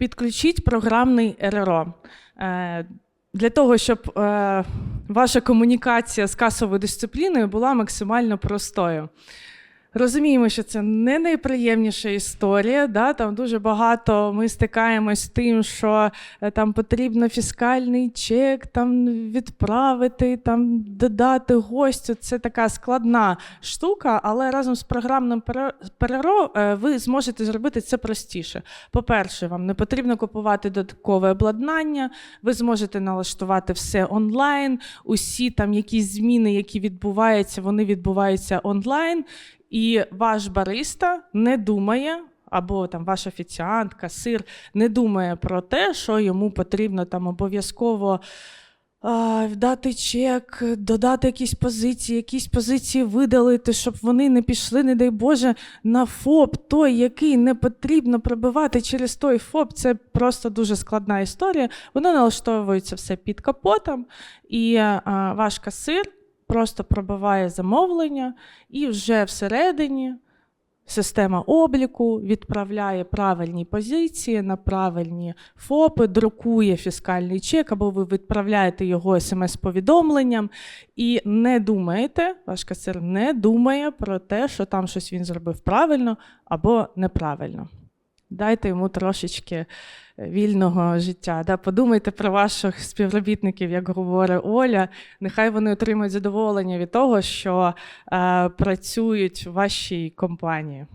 підключіть програмний РРО. Е, Для того, щоб е, ваша комунікація з касовою дисципліною була максимально простою. Розуміємо, що це не найприємніша історія. Да? Там дуже багато ми стикаємось з тим, що е, там потрібно фіскальний чек там відправити, там додати гостю. Це така складна штука, але разом з програмним пере- ПРРО е, ви зможете зробити це простіше. По-перше, вам не потрібно купувати додаткове обладнання, ви зможете налаштувати все онлайн. Усі там якісь зміни, які відбуваються, вони відбуваються онлайн. І ваш бариста не думає, або там ваш офіціант, касир не думає про те, що йому потрібно там обов'язково. а, Дати чек, додати якісь позиції, якісь позиції видалити, щоб вони не пішли, не дай Боже, на ФОП, той, який не потрібно пробивати через той ФОП. Це просто дуже складна історія. Воно налаштовується все під капотом, і а, ваш касир просто пробиває замовлення, і вже всередині система обліку відправляє правильні позиції на правильні ФОПи, друкує фіскальний чек, або ви відправляєте його смс-повідомленням і не думаєте, ваш касир не думає про те, що там щось він зробив правильно або неправильно. Дайте йому трошечки е, вільного життя. Да? Подумайте про ваших співробітників, як говорить Оля. Нехай вони отримують задоволення від того, що е, працюють в вашій компанії.